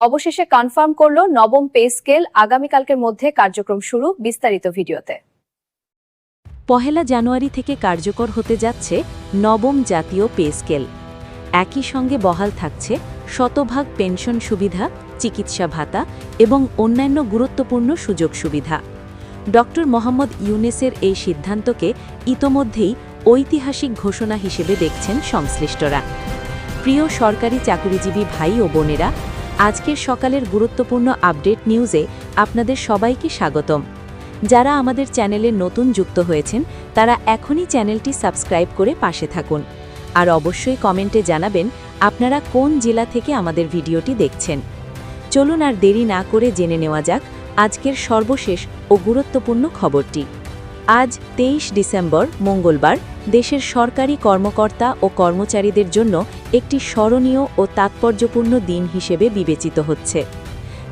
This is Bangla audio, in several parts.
অবশেষে কনফার্ম করল নবম পে স্কেল আগামীকালকের মধ্যে কার্যক্রম শুরু বিস্তারিত ভিডিওতে। পহেলা জানুয়ারি থেকে কার্যকর হতে যাচ্ছে নবম জাতীয় পে স্কেল একই সঙ্গে বহাল থাকছে শতভাগ পেনশন সুবিধা, চিকিৎসা ভাতা এবং অন্যান্য গুরুত্বপূর্ণ সুযোগ সুবিধা। ড মোহাম্মদ ইউনেসের এই সিদ্ধান্তকে ইতোমধ্যেই ঐতিহাসিক ঘোষণা হিসেবে দেখছেন সংশ্লিষ্টরা। প্রিয় সরকারি চাকরিজীবী ভাই ও বোনেরা আজকের সকালের গুরুত্বপূর্ণ আপডেট নিউজে আপনাদের সবাইকে স্বাগতম। যারা আমাদের চ্যানেলে নতুন যুক্ত হয়েছেন, তারা এখনই চ্যানেলটি সাবস্ক্রাইব করে পাশে থাকুন। আর অবশ্যই কমেন্টে জানাবেন, আপনারা কোন জেলা থেকে আমাদের ভিডিওটি দেখছেন। চলুন আর দেরি না করে জেনে নেওয়া যাক আজকের সর্বশেষ ও গুরুত্বপূর্ণ খবরটি। আজ তেইশ ডিসেম্বর, মঙ্গলবার, দেশের সরকারি কর্মকর্তা ও কর্মচারীদের জন্য একটি স্মরণীয় ও তাৎপর্যপূর্ণ দিন হিসেবে বিবেচিত হচ্ছে।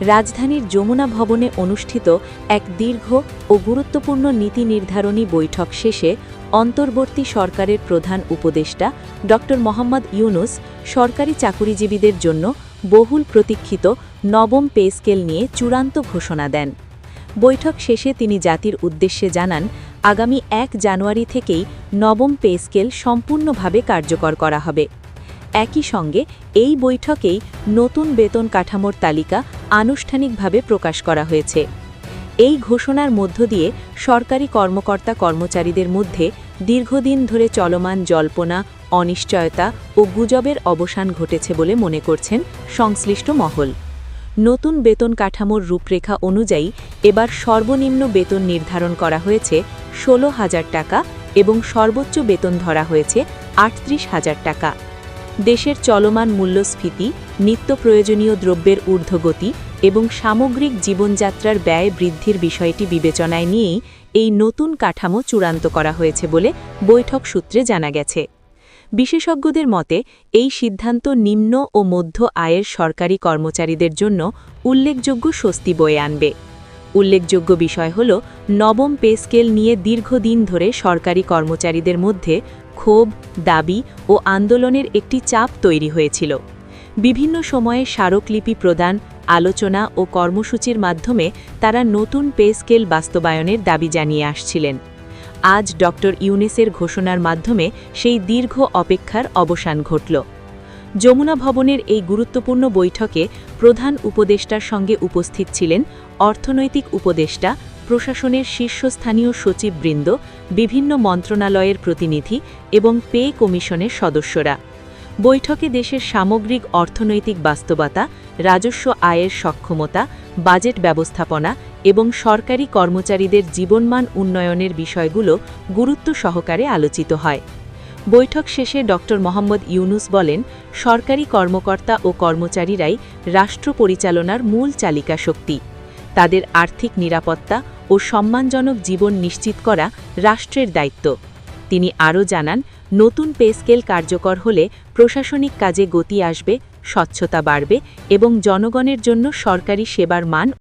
রাজধানীর যমুনা ভবনে অনুষ্ঠিত এক দীর্ঘ ও গুরুত্বপূর্ণ নীতি নির্ধারণী বৈঠক শেষে অন্তর্বর্তী সরকারের প্রধান উপদেষ্টা ড. মোহাম্মদ ইউনুস সরকারি চাকুরিজীবীদের জন্য বহুল প্রতীক্ষিত নবম পে স্কেল নিয়ে চূড়ান্ত ঘোষণা দেন। বৈঠক শেষে তিনি জাতির উদ্দেশ্যে জানান আগামী এক জানুয়ারি থেকেই নবম পে স্কেল সম্পূর্ণভাবে কার্যকর করা হবে। একই সঙ্গে এই বৈঠকেই নতুন বেতন কাঠামোর তালিকা আনুষ্ঠানিকভাবে প্রকাশ করা হয়েছে। এই ঘোষণার মধ্য দিয়ে সরকারি কর্মকর্তা কর্মচারীদের মধ্যে দীর্ঘদিন ধরে চলমান জল্পনা, অনিশ্চয়তা ও গুজবের অবসান ঘটেছে বলে মনে করছেন সংশ্লিষ্ট মহল। নতুন বেতন কাঠামোর রূপরেখা অনুযায়ী এবার সর্বনিম্ন বেতন নির্ধারণ করা হয়েছে ষোলো হাজার টাকা এবং সর্বোচ্চ বেতন ধরা হয়েছে আটত্রিশ হাজার টাকা। দেশের চলমান মূল্যস্ফীতি, নিত্য প্রয়োজনীয় দ্রব্যের ঊর্ধ্বগতি এবং সামগ্রিক জীবনযাত্রার ব্যয় বৃদ্ধির বিষয়টি বিবেচনায় নিয়েই এই নতুন কাঠামো চূড়ান্ত করা হয়েছে বলে বৈঠক সূত্রে জানা গেছে। বিশেষজ্ঞদের মতে, এই সিদ্ধান্ত নিম্ন ও মধ্য আয়ের সরকারি কর্মচারীদের জন্য উল্লেখযোগ্য স্বস্তি বয়ে আনবে। উল্লেখযোগ্য বিষয় হল, নবম পে স্কেল নিয়ে দীর্ঘদিন ধরে সরকারি কর্মচারীদের মধ্যে ক্ষোভ, দাবি ও আন্দোলনের একটি চাপ তৈরি হয়েছিল। বিভিন্ন সময়ে স্মারকলিপি প্রদান, আলোচনা ও কর্মসূচির মাধ্যমে তারা নতুন পে স্কেল বাস্তবায়নের দাবি জানিয়ে আসছিলেন। আজ ডক্টর ইউনেসের ঘোষণার মাধ্যমে সেই দীর্ঘ অপেক্ষার অবসান ঘটল। যমুনা ভবনের এই গুরুত্বপূর্ণ বৈঠকে প্রধান উপদেষ্টার সঙ্গে উপস্থিত ছিলেন অর্থনৈতিক উপদেষ্টা, প্রশাসনের শীর্ষস্থানীয় সচিববৃন্দ, বিভিন্ন মন্ত্রণালয়ের প্রতিনিধি এবং পে কমিশনের সদস্যরা। বৈঠকে দেশের সামগ্রিক অর্থনৈতিক বাস্তবতা, রাজস্ব আয়ের সক্ষমতা, বাজেট ব্যবস্থাপনা এবং সরকারি কর্মচারীদের জীবনমান উন্নয়নের বিষয়গুলো গুরুত্ব সহকারে আলোচিত হয়। বৈঠক শেষে ড. মোহাম্মদ ইউনুস বলেন, সরকারি কর্মকর্তা ও কর্মচারীরাই রাষ্ট্র পরিচালনার মূল চালিকা শক্তি। তাদের আর্থিক নিরাপত্তা ও সম্মানজনক জীবন নিশ্চিত করা রাষ্ট্রের দায়িত্ব। তিনি আরও জানান, নতুন পে স্কেল কার্যকর হলে প্রশাসনিক কাজে গতি আসবে, স্বচ্ছতা বাড়বে এবং জনগণের জন্য সরকারি সেবার মান